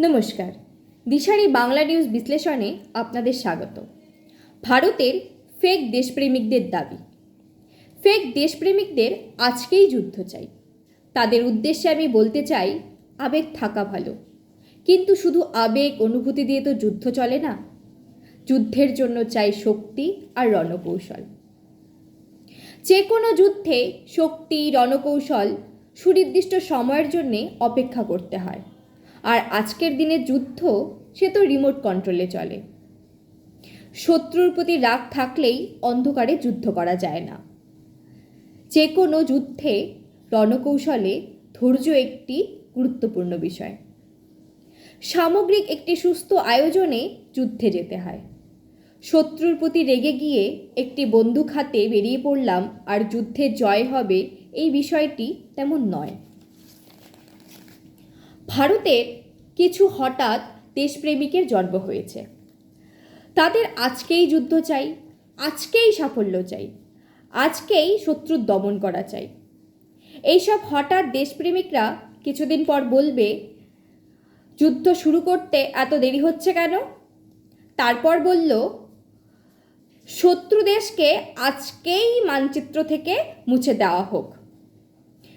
নমস্কার। দিশারি বাংলা নিউজ বিশ্লেষণে আপনাদের স্বাগত। ভারতের ফেক দেশপ্রেমিকদের দাবি। ফেক দেশপ্রেমিকদের আজকেই যুদ্ধ চাই। তাদের উদ্দেশ্যে আমি বলতে চাই, আবেগ থাকা ভালো। কিন্তু শুধু আবেগ, অনুভূতি দিয়ে তো যুদ্ধ চলে না। যুদ্ধের জন্য চাই শক্তি আর রণকৌশল। যে কোনো যুদ্ধে শক্তি, রণকৌশল সুনির্দিষ্ট সময়ের জন্যে অপেক্ষা করতে হয়। আর আজকের দিনে যুদ্ধ সে তো রিমোট কন্ট্রোলে চলে। শত্রুর প্রতি রাগ থাকলেই অন্ধকারে যুদ্ধ করা যায় না। যে কোনো যুদ্ধে রণকৌশলে ধৈর্য একটি গুরুত্বপূর্ণ বিষয়। সামগ্রিক একটি সুস্থ আয়োজনে যুদ্ধে যেতে হয়। শত্রুর প্রতি রেগে গিয়ে একটি বন্দুক হাতে বেরিয়ে পড়লাম আর যুদ্ধে জয় হবে এই বিষয়টি তেমন নয়। ভারতের কিছু হঠাৎ দেশপ্রেমিকের জন্ম হয়েছে। তাদের আজকেই যুদ্ধ চাই, আজকেই সাফল্য চাই, আজকেই শত্রুর দমন করা চাই। এইসব হঠাৎ দেশপ্রেমিকরা কিছুদিন পর বলবে, যুদ্ধ শুরু করতে এত দেরি হচ্ছে কেন? তারপর বলল, শত্রু দেশকে আজকেই মানচিত্র থেকে মুছে দেওয়া হোক।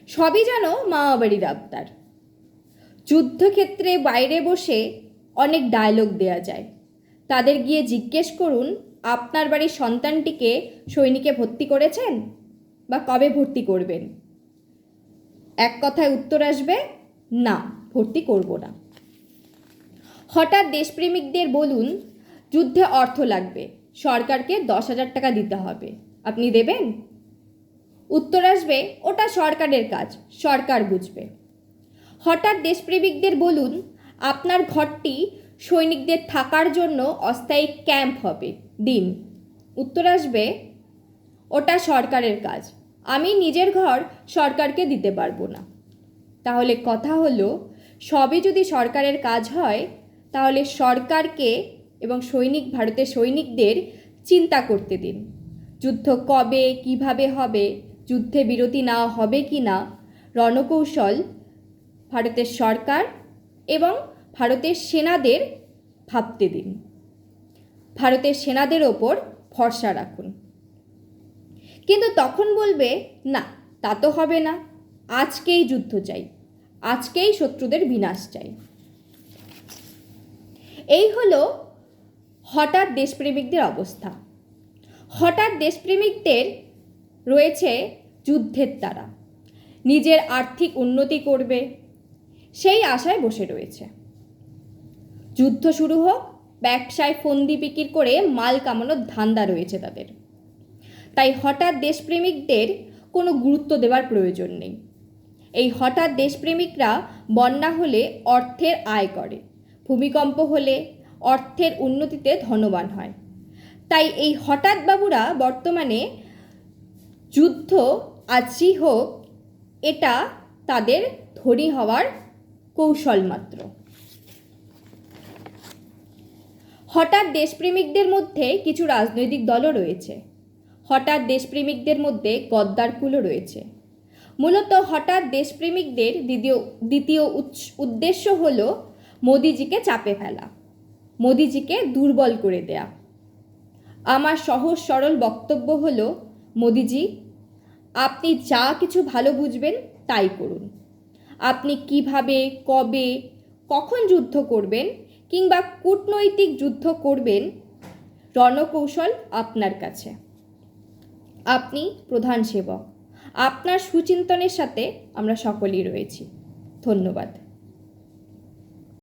সবই যেন মামাবাড়ির আবদার। যুদ্ধক্ষেত্রে বাইরে বসে অনেক ডায়লগ দেয়া যায়। তাদের গিয়ে জিজ্ঞেস করুন, আপনার বাড়ির সন্তানটিকে সৈনিকে ভর্তি করেছেন বা কবে ভর্তি করবেন? এক কথায় উত্তর আসবে, না, ভর্তি করব না। হঠাৎ দেশপ্রেমিকদের বলুন, যুদ্ধে অর্থ লাগবে, সরকারকে দশ হাজার টাকা দিতে হবে, আপনি দেবেন? উত্তর আসবে, ওটা সরকারের কাজ, সরকার বুঝবে। হঠাৎ দেশপ্রেমিকদের বলুন, আপনার ঘরটি সৈনিকদের থাকার জন্য অস্থায়ী ক্যাম্প হবে। দিন। উত্তর আসবে, ওটা সরকারের কাজ। আমি নিজের ঘর সরকারকে দিতে পারব না। তাহলে কথা হলো, সবই যদি সরকারের কাজ হয়, তাহলে সরকারকে এবং সৈনিক, ভারতের সৈনিকদের চিন্তা করতে দিন। যুদ্ধ কবে, কীভাবে হবে, যুদ্ধে বিরতি না হবে কি না রণকৌশল ভারতের সরকার এবং ভারতের সেনাদের ভাবতে দিন। ভারতের সেনাদের ওপর ভরসা রাখুন। কিন্তু তখন বলবে, না, তা তো হবে না। আজকেই যুদ্ধ চাই। আজকেই শত্রুদের বিনাশ চাই। এই হলো হঠাৎ দেশপ্রেমিকদের অবস্থা। হঠাৎ দেশপ্রেমিকদের রয়েছে যুদ্ধের তারা। নিজের আর্থিক উন্নতি করবে সেই আশায় বসে রয়েছে। যুদ্ধ শুরু হোক, ব্যবসায় ফন্দি বিক্রি করে মাল কামানোর ধান্দা রয়েছে তাদের। তাই হঠাৎ দেশপ্রেমিকদের কোনো গুরুত্ব দেওয়ার প্রয়োজন নেই। এই হঠাৎ দেশপ্রেমিকরা বন্যা হলে অর্থের আয় করে, ভূমিকম্প হলে অর্থের উন্নতিতে ধনবান হয়। তাই এই হঠাৎ বাবুরা বর্তমানে যুদ্ধ আজই হোক, এটা তাদের ধনী হওয়ার কৌশল মাত্র। হঠাৎ দেশপ্রেমিকদের মধ্যে কিছু রাজনৈতিক দলও রয়েছে। হঠাৎ দেশপ্রেমিকদের মধ্যে গদ্দারকুলও রয়েছে। মূলত হঠাৎ দেশপ্রেমিকদের দ্বিতীয় দ্বিতীয় উদ্দেশ্য হল মোদিজিকে চাপে ফেলা, মোদিজিকে দুর্বল করে দেয়া। আমার সহজ সরল বক্তব্য হল, মোদিজি, আপনি যা কিছু ভালো বুঝবেন তাই করুন। আপনি কীভাবে, কবে, কখন যুদ্ধ করবেন কিংবা কূটনৈতিক যুদ্ধ করবেন, রণকৌশল আপনার কাছে। আপনি প্রধান সেবক। আপনার সুচিন্তনের সাথে আমরা সকলেই রয়েছি। ধন্যবাদ।